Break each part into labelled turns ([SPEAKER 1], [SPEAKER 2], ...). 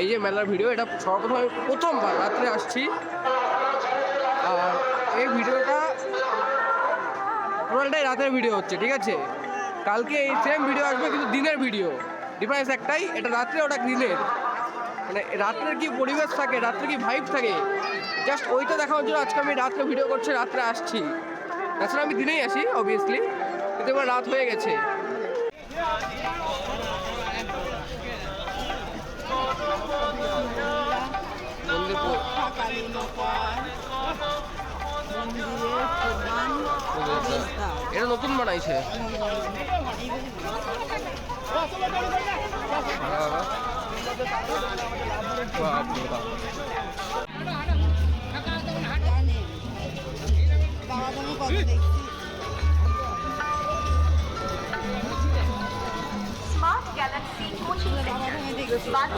[SPEAKER 1] এই যে মেলার ভিডিও, এটা সর্বপ্রথম আমি প্রথমবার রাত্রে আসছি। আর এই ভিডিওটা টোটালটাই রাতের ভিডিও হচ্ছে, ঠিক আছে? কালকে এই সেম ভিডিও আসবে, কিন্তু দিনের ভিডিও ডিফারেন্স একটাই, এটা রাত্রে, ওটা দিনের। মানে রাত্রের কি পরিবেশ থাকে, রাত্রে কি ভাইব থাকে? জাস্ট ওইটা দেখানোর জন্য আজকে আমি রাত্রে ভিডিও করছি, রাত্রে আসছি। তাছাড়া আমি দিনেই আসি অবভিয়াসলি কিন্তু এবার রাত হয়ে গেছে।
[SPEAKER 2] তুমি বানাইছে।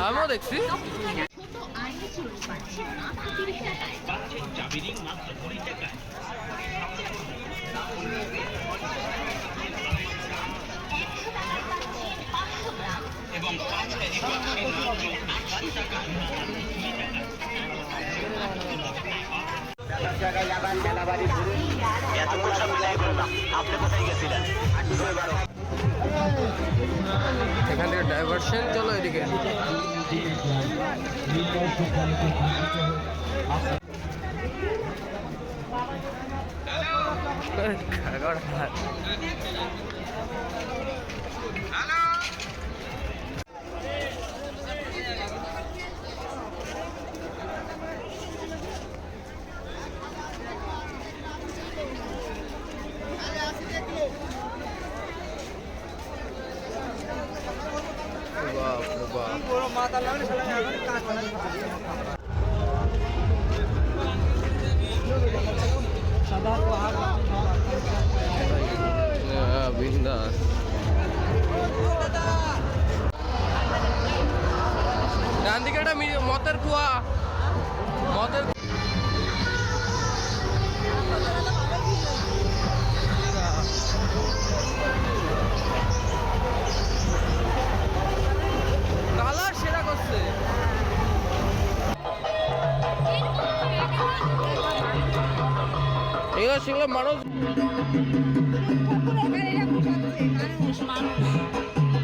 [SPEAKER 1] আমিও দেখছি।
[SPEAKER 3] আপনি কোথায় গেছিলেন
[SPEAKER 1] এখান থেকে ডাইভারশন চলো এদিকে। খাগড় बिंदास गांधी कड़ा मोतर
[SPEAKER 2] कुआ मोतर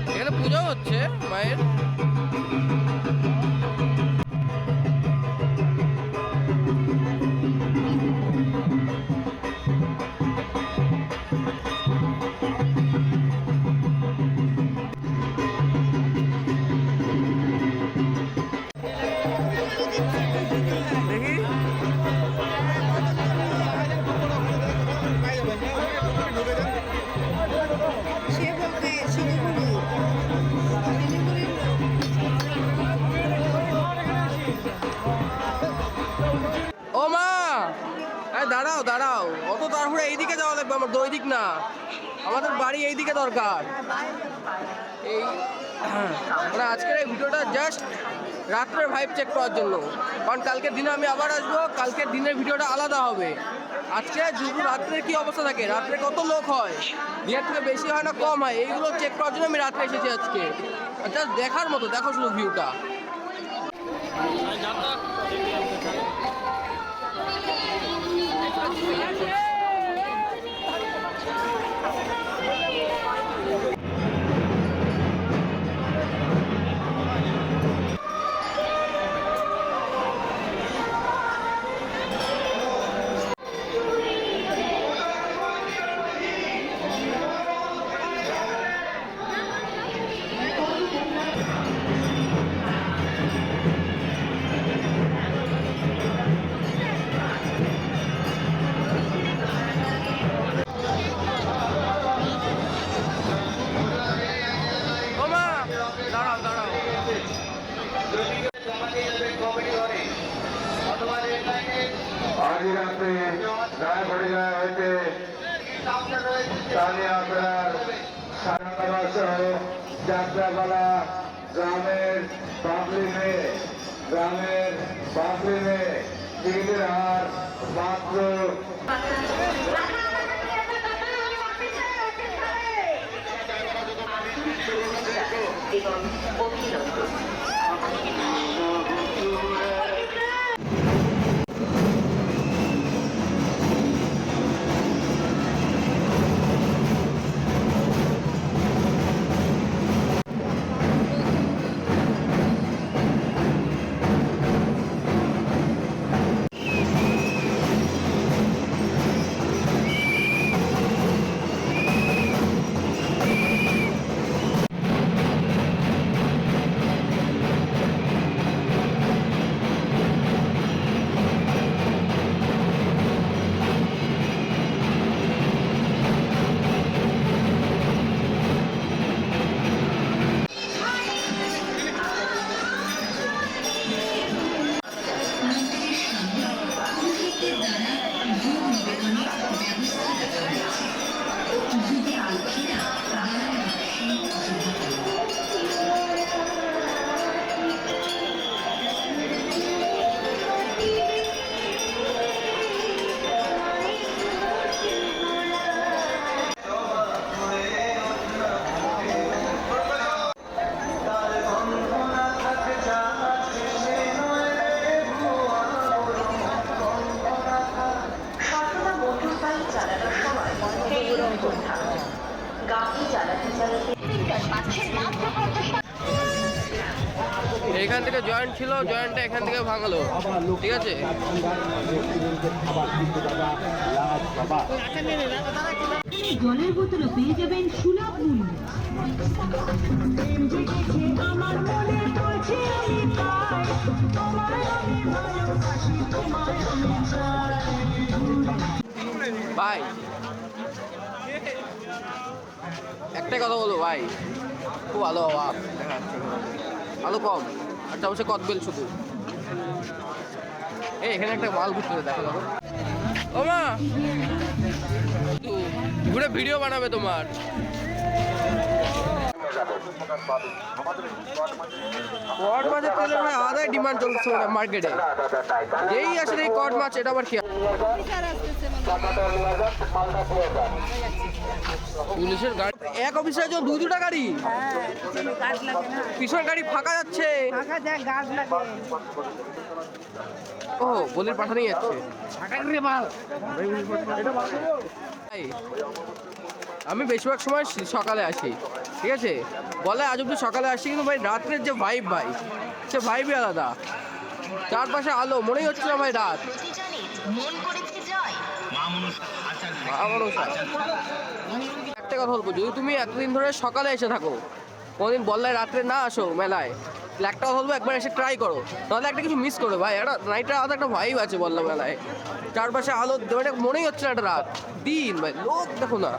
[SPEAKER 1] এখানে পুজো হচ্ছে মায়ের দাঁড়াও দাঁড়াও। অত তারপরে এইদিকে যাওয়া লাগবে, আমার ওইদিক না। আমাদের বাড়ি এইদিকে দরকার। এই আজকের এই ভিডিওটা জাস্ট রাত্রের ভাইব চেক করার জন্য। কারণ কালকের দিনে আমি আবার আসব, কালকের দিনের ভিডিওটা আলাদা হবে। আজকে দুপুর রাত্রে কি অবস্থা থাকে? রাত্রে কত লোক হয়? দিনের থেকে বেশি হয় না কম হয়? এইগুলো চেক করার জন্য আমি রাত্রে এসেছি আজকে। জাস্ট দেখার মতো, দেখো শুধু ভিউটা
[SPEAKER 4] আজ রাতে রায়বাড়িয়া হইতে সারাতলা সহ যাত্রাপালা গ্রামের পাবলি মেয়ে গ্রামের পাবলি মেয়ে টিকিটের হার মাত্র
[SPEAKER 5] এবং অভিনন্দন এখান
[SPEAKER 1] থেকে জয়েন্ট ছিল জয়েন্টটা এখান থেকে ভাঙালো। ঠিক আছে?
[SPEAKER 5] জলের বোতল পেয়ে যাবেন সুলভ মূল্য।
[SPEAKER 1] বাই একটাই কথা বলব ভাই। খুব ভালো অভাব দেখা যাচ্ছে আলো কম আর চামচে শুধু। এই, এখানে একটা মাল ঘুরতে দেখো দেখো। ও মা! তো ঘুরে ভিডিও বানাবে তোমার। কট মাছের তেলের ভাই আলাদাই ডিমান্ড চলছে মানে মার্কেটে যেই আসলে এই কট মাছ এটা আবার
[SPEAKER 2] মানে
[SPEAKER 1] পুলিশের গাড়ি এক অফিসের জন্য দুই দুটা গাড়ি। পিছনের গাড়ি? ফাঁকা যাচ্ছে। ও বলির পাঠানি যাচ্ছে। আমি বেশিরভাগ সময় সকালে আসি, ঠিক আছে? বলে আজ অব্দি সকালে আসি, কিন্তু ভাই, রাত্রের যে ভাইব ভাই, সে ভাইবই আলাদা। চারপাশে আলো, মনেই হচ্ছে না ভাই রাত। একটা কথা বলব, যদি তুমি এতদিন ধরে সকালে এসে থাকো, কোনোদিন বললায় রাত্রে না আসো মেলায় একটা বলব একবার এসে ট্রাই করো। তাহলে একটা কিছু মিস করো ভাই। একটা নাইটের আলাদা একটা ভাইব আছে বললাম মেলায় চারপাশে আলো মানে মনেই হচ্ছে না একটা রাত। দিন ভাই, লোক দেখো না।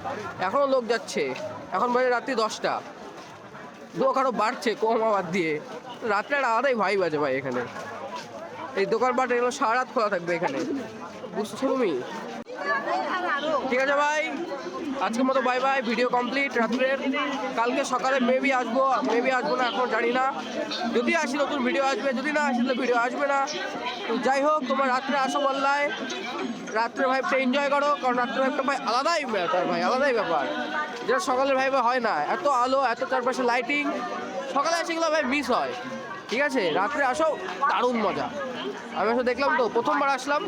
[SPEAKER 1] এখনও লোক যাচ্ছে। এখন বাজে রাত্রি দশটা। লোক আরও বাড়ছে কম আবার দিয়ে। রাত্রে একটা আলাদাই ভাইব আছে ভাই এখানে। এই দোকানপাট এগুলো সারা রাত খোলা থাকবে এখানে। বুঝছ তুমি? ঠিক আছে ভাই। আজকের মতো বাই বাই ভিডিও কমপ্লিট রাত্রের। কালকে সকালে মেবি আসব মেবি আসব না, এখন জানি না। যদি আসি নতুন ভিডিও আসবে, যদি না আসি ভিডিও আসবে না। তো যাই হোক, তোমার রাত্রে আসো বললায়। রাত্রে ভাইবটা এনজয় করো, কারণ রাত্রে ভাইবটা ভাই আলাদাই ব্যাপার ভাই, আলাদাই ব্যাপার। যেটা সকালের ভাইবে হয় না, এত আলো, এত চারপাশে লাইটিং সকালে এসে এগুলো ভাই মিস হয়। ঠিক আছে? রাত্রে আসো, দারুণ মজা। আমি আসলে দেখলাম তো, প্রথমবার আসলাম,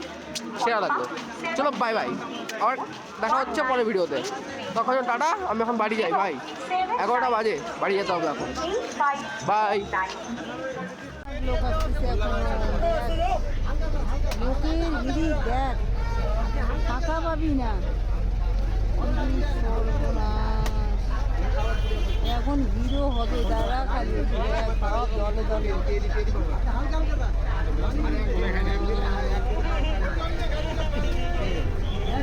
[SPEAKER 1] সেরা লাগল। চলো বাই বাই আবার দেখা হচ্ছে পরে ভিডিওতে। তখন টাটা, আমি এখন বাড়ি যাই ভাই এগারোটা বাজে, বাড়ি যেতে হবে এখন। বাই
[SPEAKER 2] ফাঁকা পাবি না এখন ভিড়ও হবে দাঁড়া খালি সব দলে